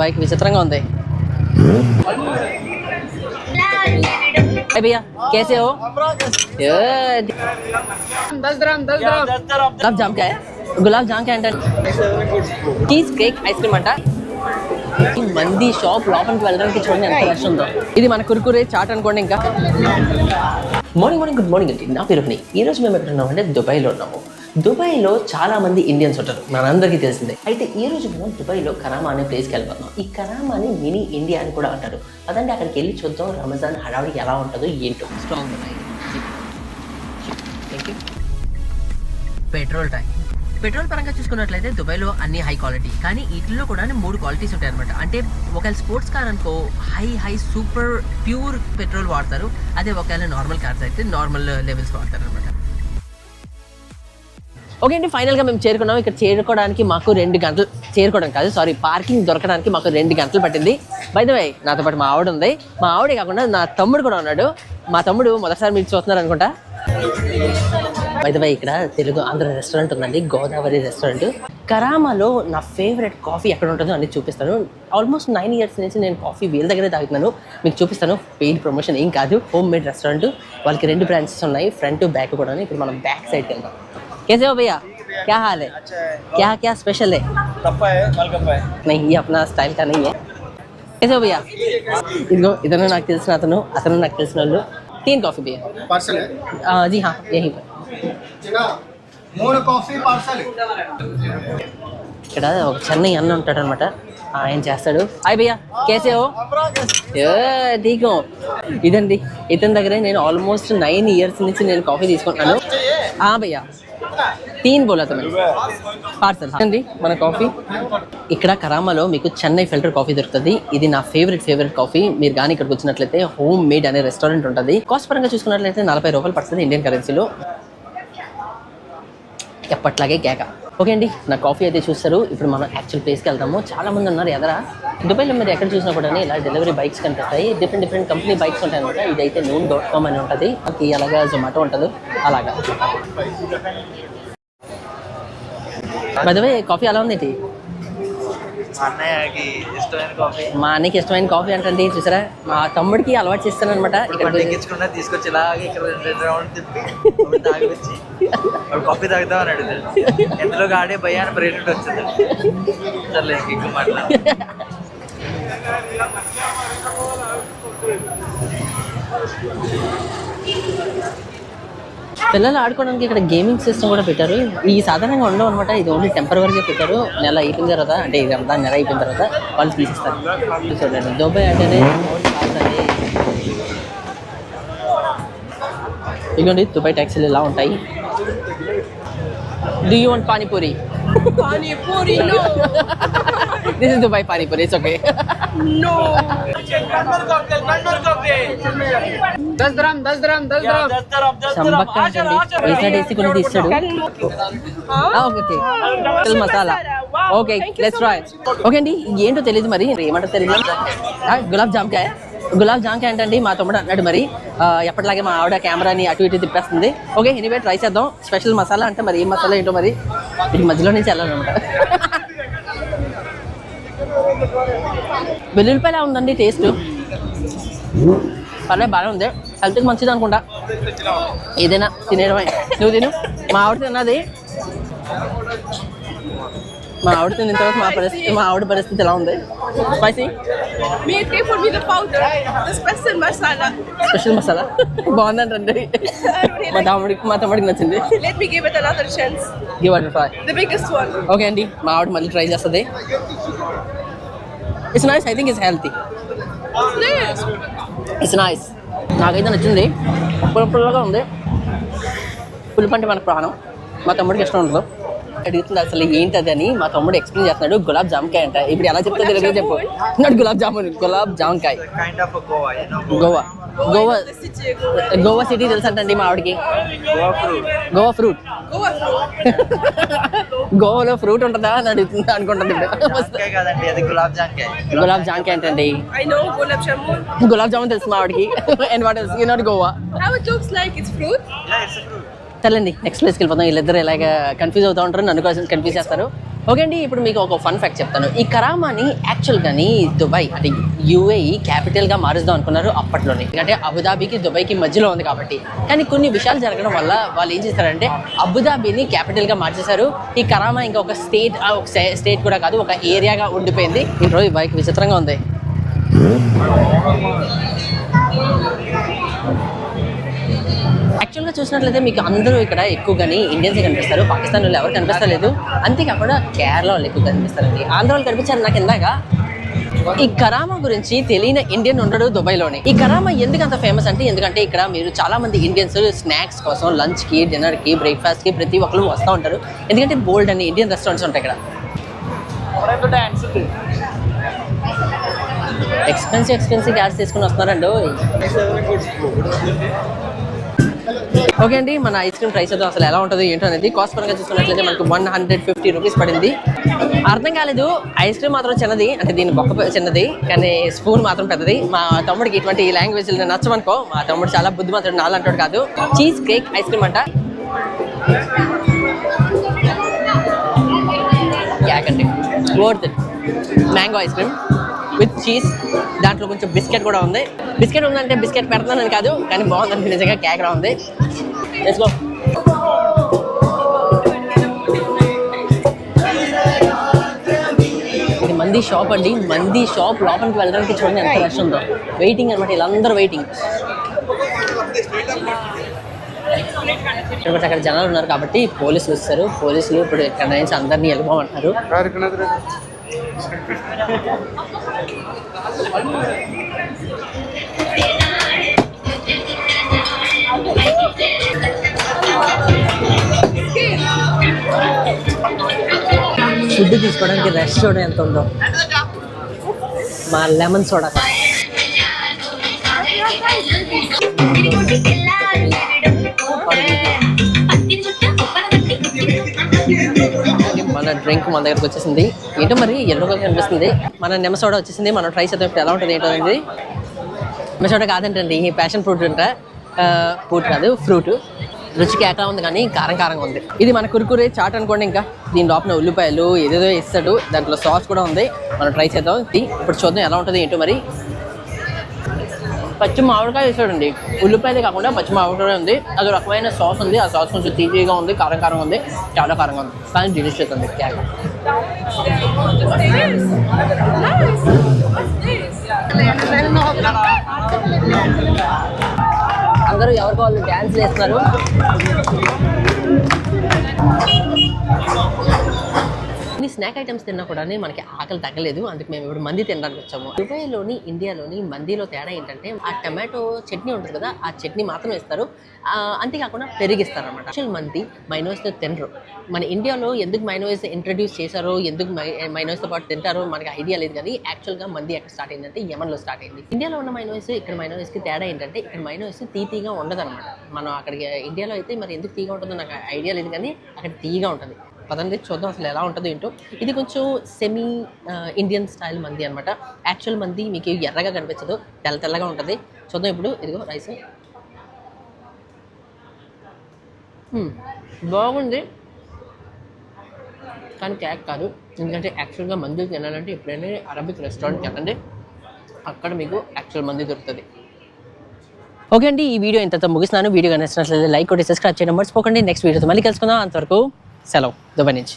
Bike విచిత్రంగా ఉంది భయ్యా కేసే హో ఏ, दस ग्राम दस ग्राम గులాబ్ జామ్ కాయ గులాబ్ జామ్ కాయ అంటే చీజ్ కేక్ ఐస్ క్రీమ్ అంట ఈ మంది షాప్ లోపలికి వెళ్ళడానికి చూడండి ఎంత రష్ ఉందో ఇది మన కురుకురే చాట్ అనుకోండి ఇంకా మార్నింగ్ మార్నింగ్ గుడ్ మార్నింగ్ అండి నా పేరు హని. ఈ రోజు మేము ఎక్కడ ఉన్నామంటే దుబాయ్లో ఉన్నాము దుబాయ్లో చాలా మంది ఇండియన్స్ ఉంటారు. మనందరికీ తెలిసిందే. అయితే ఈ రోజు మనం దుబాయ్లో కరామా అనే ప్లేస్కి వెళ్ళిపోతున్నాం ఈ కరామాని మినీ ఇండియా అని కూడా అంటారు. అదంటే అక్కడికి వెళ్ళి చూద్దాం రంజాన్ హడావిడి ఎలా ఉంటుందో ఏంటో. Strong petrol tank. పెట్రోల్ పరంగా చూసుకున్నట్లయితే దుబాయ్లో అన్ని హై క్వాలిటీ కానీ వీటిలో కూడా మూడు క్వాలిటీస్ ఉంటాయి అనమాట అంటే ఒకవేళ స్పోర్ట్స్ కార్ అనుకో high high super pure petrol వాడతారు. అదే ఒకవేళ నార్మల్ కార్స్ అయితే నార్మల్ లెవెల్స్ వాడతారు అనమాట ఓకే అండి ఫైనల్గా మేము చేరుకున్నాం. ఇక్కడ చేరుకోవడానికి మాకు రెండు గంటలు చేరుకోవడం కాదు సారీ పార్కింగ్ దొరకడానికి మాకు రెండు గంటలు పట్టింది. బై నాతో పాటు మా ఆవిడ ఉంది. మా ఆవిడే కాకుండా నా తమ్ముడు కూడా ఉన్నాడు. మా తమ్ముడు మొదటిసారి మీరు చూస్తున్నారు అనుకుంటా. బై ఇక్కడ తెలుగు ఆంధ్ర రెస్టారెంట్ ఉందండి గోదావరి రెస్టారెంట్ కరామాలో నా ఫేవరెట్ కాఫీ ఎక్కడ ఉంటుందో అన్ని చూపిస్తాను. ఆల్మోస్ట్ నైన్ ఇయర్స్ నుంచి నేను కాఫీ వీళ్ళ దగ్గరే తాగుతున్నాను. మీకు చూపిస్తాను పెయిడ్ ప్రమోషన్ ఏం కాదు హోమ్ మేడ్ రెస్టారెంట్ వాళ్ళకి రెండు బ్రాంచెస్ ఉన్నాయి ఫ్రంట్ బ్యాక్ కూడా ఉన్నాయి. ఇప్పుడు మనం బ్యాక్ సైడ్కి వెళ్దాం. कैसे हो भैया क्या हाल है क्या क्या स्पेशल है कप्पा है कल कप्पा है नहीं ये अपना स्टाइल का नहीं है कैसे हो भैया इधर इधर నాకు తెలిసిన అతను అతను నాకు తెలిసిన వాళ్ళు तीन कॉफ़ी भैया पार्सल है आ, जी हाँ यहीं पर మూడు కాఫీ పార్సల్ ఇక్కడ ఒక చెన్నై అన్న ఉంటాడు అనమాట ఆయన చేస్తాడు హాయ్ భయ్యా కేసే హో ఏ ఠీక్ హో ఇదండి ఇతని దగ్గరే నేను ఆల్మోస్ట్ నైన్ ఇయర్స్ నుంచి నేను కాఫీ తీసుకుంటున్నాను ఆ భయ్యా తీన్ బోలా తమ పార్సల్ అండి మన కాఫీ ఇక్కడ కరామాలో మీకు చెన్నై ఫిల్టర్ కాఫీ దొరుకుతుంది ఇది నా ఫేవరెట్ ఫేవరెట్ కాఫీ మీరు కానీ ఇక్కడికి వచ్చినట్లయితే హోమ్ మేడ్ అనే రెస్టారెంట్ ఉంటుంది కాస్ట్ పరంగా చూసుకున్నట్లయితే నలభై రూపాయలు పడుతుంది ఇండియన్ కరెన్సీలో ఎప్పట్లాగే కేక ఓకే అండి నా కాఫీ అయితే చూస్తారు ఇప్పుడు మనం యాక్చువల్ ప్లేస్కి వెళ్తాము. చాలా మంది ఉన్నారు ఎదరా? దుబాయ్లో మీరు ఎక్కడ చూసినా కూడా ఇలా డెలివరీ బైక్స్ కనిపిస్తాయి. డిఫరెంట్ డిఫరెంట్ కంపెనీ బైక్స్ ఉంటాయి అనమాట ఇదైతే నూన్ డాట్ కామ్ అని ఉంటుంది. అలాగే అలాగా జొమాటో ఉంటుంది. అలాగా. మధువే కాఫీ ఎలా ఉంది ఏంటి? అన్నయ్యకి ఇష్టమైన కాఫీ మా అన్నకి ఇష్టమైన కాఫీ అంటే చూసారా? మా తమ్ముడికి అలవాటు చేస్తాను అనమాట ఇక్కడ తీసుకొచ్చి ఇలాగే ఇక్కడ రెండు రెండు రౌండ్ తిప్పి అప్పుడు తాగిచ్చి అప్పుడు కాఫీ తాగుతాం అని ఎంతలో ఆడే భయ అని ప్రెగ్నెంట్ వచ్చింది. సర్లే ఇంక ఎక్కువ మాట్లాడు పిల్లలు ఆడుకోవడానికి ఇక్కడ గేమింగ్ సిస్టమ్ కూడా పెట్టారు. ఈ సాధారణంగా ఉండవు అనమాట ఇది ఓన్లీ టెంపరీగా పెట్టారు. నెల అయిపోయిన తర్వాత అంటే ఇది అంతా నెల అయిపోయిన తర్వాత వాళ్ళు తీసిస్తారు. చూడండి దుబాయ్ అంటేనే ఇదిగోండి దుబాయ్ ట్యాక్సీలు ఇలా ఉంటాయి. డూ యూ వాంట్ పానీపూరి पानी This is Dubai Pani Puri, it's okay. no! దస్ డ్రామ్ దస్ డ్రామ్ దస్ డ్రామ్ సంబక్ okay chill masala okay let's try okay అండి ఏంటో తెలియదు మరి. ఏమంటో తెలియదు గులాబ్ జామ్కాయ గులాబ్ జామ్కాయ అంటే మా తమ్ముడు అన్నాడు మరి. ఎప్పటిలాగే మా ఆవిడ కెమెరాని అటు ఇటు తిప్పేస్తుంది. ఓకే ఎనీవే ట్రై చేద్దాం. స్పెషల్ మసాలా అంటే మరి ఏం మసాలా ఏంటో మరి. మధ్యలో నుంచి వెళ్ళాలన్నమాట. వెల్లుల్లిపాయలా ఉందండి టేస్ట్. పర్లేదు బాగానే ఉంది. హెల్త్కి మంచిది అనుకుంటా. ఏదైనా తినేయడమే. నువ్వు తిను. మా ఆవిడ తిన్నది. మా ఆవిడ తిన్న తర్వాత మా పరిస్థితి మా ఆవిడ పరిస్థితి ఎలా ఉంది? స్పైసీ. స్పెషల్ మసాలా. బాగుందంటండి మా తమ్ముడికి మా తమ్ముడికి నచ్చింది. ఓకే అండి. మా ఆవిడ మళ్ళీ ట్రై చేస్తుంది. It's nice I think it's healthy it's nice నాకైతే నచ్చింది. పుల్ల పుల్లగా ఉంది. పులుపు అంటే మనకు ప్రాణం. మా తమ్ముడికి ఇష్టం ఉండదు. అడుగుతుంది అసలు ఏంటి అది అని మా తమ్ముడు ఎక్స్ప్లెయిన్ చేస్తున్నాడు. గులాబ్ జామకాయ అంట. ఇప్పుడు ఎలా చెప్తా తెలియదు చెప్పు. నాడు గులాబ్ జామున్. గులాబ్ జామకాయ. గోవా గోవా గోవా సిటీ తెలుసు అంటండి మా ఆవిడకి. గోవా ఫ్రూట్. గోవాలో ఫ్రూట్ ఉంటుందా అని అడుగుతుంది అనుకుంటుంది గులాబ్ జామకాయ. ఏంటండి I know gulab jamun. Gulab jamun తెలుసు మా ఆవిడకి. And what else you not guava How it looks like it's fruit. Yeah it's fruit తెలండి next ప్లేస్కి వెళ్ళిపోతాం వీళ్ళిద్దరు ఇలాగ కన్ఫ్యూజ్ అవుతూ ఉంటారు నన్ను కోసం కన్ఫ్యూజ్ చేస్తారు. ఓకే అండి ఇప్పుడు మీకు ఒక ఫన్ ఫ్యాక్ట్ చెప్తాను. ఈ కరామాని యాక్చువల్గాని దుబాయ్ అంటే యూఏఈ క్యాపిటల్గా మారుద్దాం అనుకున్నారు అప్పట్లోనే. ఎందుకంటే అబుదాబీకి దుబాయ్కి మధ్యలో ఉంది కాబట్టి. కానీ కొన్ని విషయాలు జరగడం వల్ల వాళ్ళు ఏం చేశారంటే అబుదాబీని క్యాపిటల్గా మార్చేశారు. ఈ కరామా ఇంకా ఒక స్టేట్ ఒక స్టేట్ కూడా కాదు ఒక ఏరియాగా ఉండిపోయింది. ఇంట్లో ఈ బైక్ విచిత్రంగా ఉంది. యాక్చువల్గా చూసినట్లయితే మీకు అందరూ ఇక్కడ ఎక్కువగాని ఇండియన్స్ కనిపిస్తారు పాకిస్తాన్ వాళ్ళు ఎవరు కనిపిస్తలేదు. అంతేకాకుండా కేరళ వాళ్ళు ఎక్కువ కనిపిస్తారండి. ఆంధ్ర వాళ్ళు కనిపించారు నాకు ఇందాక. ఈ కరామా గురించి తెలియని ఇండియన్ ఉండడు దుబాయ్లోనే. ఈ కరామా ఎందుకు అంత ఫేమస్ అంటే ఎందుకంటే ఇక్కడ మీరు చాలా మంది ఇండియన్స్ స్నాక్స్ కోసం లంచ్కి డిన్నర్కి బ్రేక్ఫాస్ట్కి ప్రతి ఒక్కరు వస్తూ ఉంటారు. ఎందుకంటే బోల్డ్ అని ఇండియన్ రెస్టారెంట్స్ ఉంటాయి ఇక్కడ. ఎక్స్పెన్సివ్ ఎక్స్పెన్సివ్ గ్యాస్ తీసుకుని వస్తున్నారండి ఓకే అండి మన ఐస్ క్రీమ్ ప్రైస్ అయితే అసలు ఎలా ఉంటుంది ఏంటో అనేది కాస్ట్ పరంగా చూసుకున్నట్లయితే మనకు వన్ హండ్రెడ్ ఫిఫ్టీ రూపీస్ పడింది. అర్థం కాలేదు ఐస్ క్రీమ్ మాత్రం చిన్నది అంటే దీని బొక్క చిన్నది కానీ స్పూన్ మాత్రం పెద్దది. మా తమ్ముడికి ఇటువంటి లాంగ్వేజ్ నచ్చమనుకో మా తమ్ముడు చాలా బుద్ధిమంతుడు నాలంటాడు కాదు. చీజ్ కేక్ ఐస్ క్రీమ్ అంట. క్యాక్ అండి mango ice cream with cheese దాంట్లో కొంచెం బిస్కెట్ కూడా ఉంది. బిస్కెట్ ఉందంటే బిస్కెట్ పెడతానని కాదు కానీ బాగుందండి నిజంగా కేక్ రా ఉంది. ఇది మంది షాప్ అండి. మంది షాప్ లోపలికి వెళ్ళడానికి చూడండి ఎంత రష్ ఉందో. వెయిటింగ్ అనమాట వీళ్ళందరూ వెయిటింగ్ ఇక్కడ అక్కడ జనాలు ఉన్నారు కాబట్టి పోలీసులు వస్తారు. పోలీసులు ఇప్పుడు ఇక్కడ నుంచి అందరినీ వెళ్ళిపోమంటున్నారు. ఫుడ్ తీసుకోవడానికి రష్ చూడండి ఎంత ఉందో మా లెమన్ సోడా మన డ్రింక్ మన దగ్గరకు వచ్చేసింది. ఏంటో మరి ఎల్లో కలర్ కనిపిస్తుంది. మన నిమ్మ సోడా వచ్చేసింది. మనం ట్రై చేద్దాం ఇప్పుడు ఎలా ఉంటుంది ఏంటో అనేది. నిమ్మ సోడా కాదంటండి ప్యాషన్ ఫ్రూట్ అంట. ఫ్రూట్ కాదు ఫ్రూట్ రుచికి ఎట్లా ఉంది కానీ కారం కారంగా ఉంది. ఇది మన కురుకురే చాట్ అనుకోండి ఇంకా. దీని లోపల ఉల్లిపాయలు ఏదేదో ఇస్తాడు దాంట్లో సాస్ కూడా ఉంది. మనం ట్రై చేద్దాం. ఇప్పుడు చూద్దాం ఎలా ఉంటుంది ఏంటో మరి. పచ్చి మామిడికాయ వేసాడండి. ఉల్లిపాయలు కాకుండా పచ్చి మామిడికాయ ఉంది. అది రకమైన సాస్ ఉంది. ఆ సాస్ కొంచెం తీపిగా ఉంది కారం కారం ఉంది. చాలా కారంగా ఉంది. కానీ డిలిషియస్ ఉంది క్యాక్ అందరూ ఎవరికి వాళ్ళు డ్యాన్స్ వేస్తున్నారు కొన్ని స్నాక్ ఐటమ్స్ తిన్నా కూడా మనకి ఆకలి తగ్గలేదు. అందుకు మేము ఇప్పుడు మంది తినడానికి వచ్చాము. దుబాయ్లోని ఇండియాలోని మందిలో తేడా ఏంటంటే ఆ టమాటో చట్నీ ఉంటుంది కదా ఆ చట్నీ మాత్రం ఇస్తారు. ఆ, అంతేకాకుండా పెరిగిస్తారు అనమాట యాక్చువల్ మంది మైనోస్ తినరు. మన ఇండియాలో ఎందుకు మైనోస్ ఇంట్రడ్యూస్ చేశారో ఎందుకు మైనోస్తో పాటు తింటారో మనకి ఐడియా లేదు కానీ యాక్చువల్గా మంది ఎక్కడ స్టార్ట్ అయిందంటే యమన్లో స్టార్ట్ అయింది. ఇండియాలో ఉన్న మైనోస్ ఇక్కడ మైనోస్కి తేడా ఏంటంటే ఇక్కడ మైనోస్ తీతీగా ఉండదు అనమాట మనం అక్కడికి ఇండియాలో అయితే మరి ఎందుకు తీగా ఉంటుందో నాకు ఐడియా లేదు కానీ అక్కడ తీగా ఉంటుంది. పదండి చూద్దాం అసలు ఎలా ఉంటుందో ఏంటో. ఇది కొంచెం సెమీ ఇండియన్ స్టైల్ మంది అనమాట యాక్చువల్ మంది మీకు ఎర్రగా కనిపించదు. తెల్ల తెల్లగా ఉంటుంది. చూద్దాం ఇప్పుడు. ఇదిగో రైస్ బాగుంది. కానీ క్యాక్ కాదు. ఎందుకంటే యాక్చువల్గా మందు తినాలంటే ఎప్పుడైనా అరబిక్ రెస్టారెంట్కి వెళ్ళండి. అక్కడ మీకు యాక్చువల్ మంది దొరుకుతుంది. ఓకే అండి ఈ వీడియో ఇంతతో ముగిస్తున్నాను. వీడియో నచ్చినట్లయితే లైక్ కొట్టి సబ్స్క్రైబ్ చేయడం మర్చిపోకండి. నెక్స్ట్ వీడియోతో మళ్ళీ కలుసుకుందాం. అంతవరకు సెలవు దుబాయ్ నుంచి